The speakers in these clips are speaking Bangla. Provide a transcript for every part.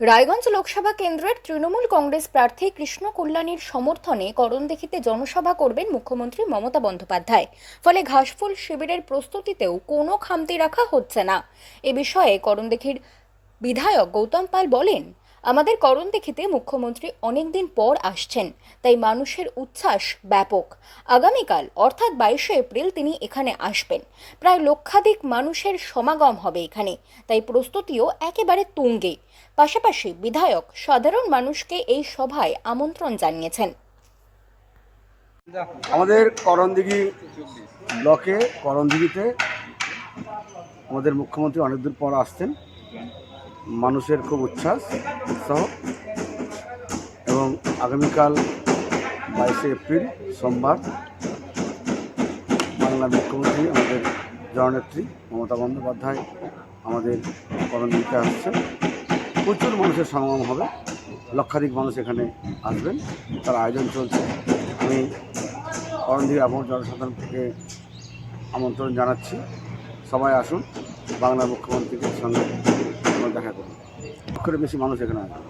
রায়গঞ্জ লোকসভা কেন্দ্রের তৃণমূল কংগ্রেস প্রার্থী কৃষ্ণ কল্যাণীর সমর্থনে করণদিঘিতে জনসভা করবেন মুখ্যমন্ত্রী মমতা বন্দ্যোপাধ্যায়। ফলে ঘাসফুল শিবিরের প্রস্তুতিতেও কোনো খামতি রাখা হচ্ছে না। এ বিষয়ে করণদিঘির বিধায়ক গৌতম পাল বলেন আমাদের করণদিঘিতে মুখ্যমন্ত্রী অনেকদিন পর আসছেন, তাই মানুষের উচ্ছ্বাস ব্যাপক। আগামীকাল, অর্থাৎ বাইশে এপ্রিল, তিনি এখানে আসবেন। প্রায় লক্ষাধিক মানুষের সমাগম হবে এখানে, তাই প্রস্তুতিও একেবারে তুঙ্গে। পাশাপাশি বিধায়ক সাধারণ মানুষকে এই সভায় আমন্ত্রণ জানিয়েছেন। আমাদের করণদিঘি ব্লকে, করণদিঘিতে আমাদের মুখ্যমন্ত্রী অনেকদিন পর আসছেন। মানুষের খুব উচ্ছ্বাস, উৎসাহ এবং আগামীকাল বাইশে এপ্রিল, সোমবার বাংলার মুখ্যমন্ত্রী আমাদের জননেত্রী মমতা বন্দ্যোপাধ্যায় আমাদের করণদিঘিতে আসছেন প্রচুর মানুষের সমাগম হবে। লক্ষাধিক মানুষ এখানে আসবেন। তার আয়োজন চলছে। আমি করণদিঘি আবহাওয়া জনসাধারণকে আমন্ত্রণ জানাচ্ছি। সবাই আসুন বাংলার মুখ্যমন্ত্রীর সঙ্গে দেখা করি বেশি মানুষ এখানে আসবে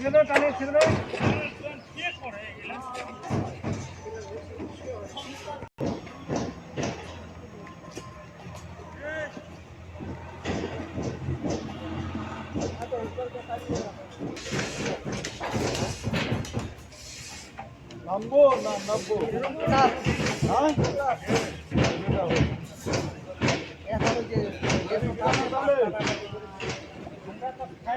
ছেড়ে দাও টানে ছেড়ে দাও। নামবো না নামবো? হ্যাঁ? Yes.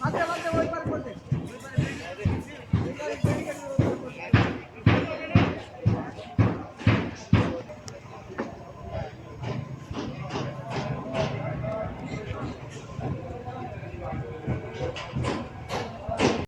Até lá, até lá, até lá.